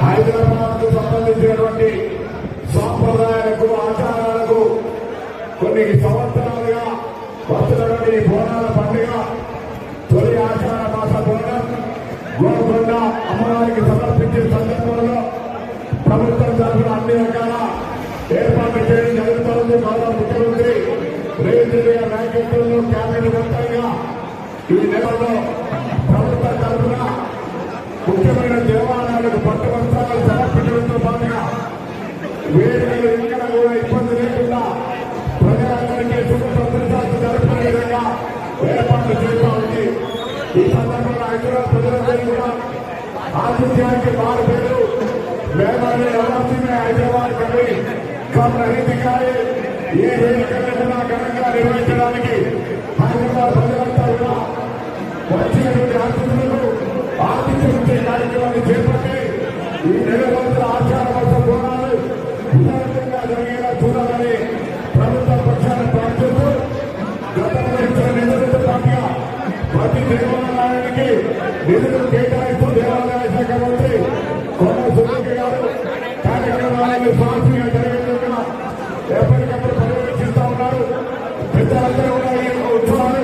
హైదరాబాద్కు సంబంధించినటువంటి సాంప్రదాయాలకు ఆచారాలకు కొన్ని సంవత్సరాలుగా వస్తున్నటువంటి ఈ బోనాల పండుగ తొలి ఆచార మాస బోనం గోల్కొండ అమ్మవారికి సమర్పించే సందర్భంలో ప్రభుత్వం తరఫున అన్ని రకాల ఏర్పాట్లు చేయడం జరుగుతోంది. గౌరవ ముఖ్యమంత్రి రేవంత్ రెడ్డి నాయకత్వంలో క్యాబినెట్ మొత్తంగా ఈ నెలలో ప్రభుత్వం తరఫున ముఖ్యమైన ఏర్పాట్లు చేస్తూ ఉంది ఈ సందర్భంగా హైదరాబాద్ ప్రజలందరూ కూడా ఆతిథ్యానికి మారు పేరు మేమాని నవరాత్రి హైదరాబాద్ కవి కమ్ ఏ వేదికలను కూడా ఘనంగా నిర్వహించడానికి హైదరాబాద్ ప్రజలంతా కూడా వచ్చినటువంటి అతిథులకు ఆతిథ్యం కార్యక్రమాన్ని చేపట్టి ఈ నెల రోజుల ఆచార ప్రతి దేవాలయానికి నిధులు కేటాయిస్తూ దేవాలయ శాఖ మంత్రి కార్యక్రమాలను సమస్యగా ఎప్పటికప్పుడు పర్యవేక్షిస్తూ ఉన్నారు. కూడా ఈ యొక్క ఉత్సవాలు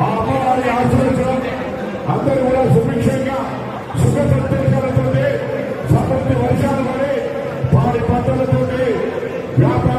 ఆ అమ్మవారిని ఆశ్రయించడం అందరూ కూడా సుభిక్షంగా సుఖ సమృద్ధి వర్షాలు పాడి వ్యాపారం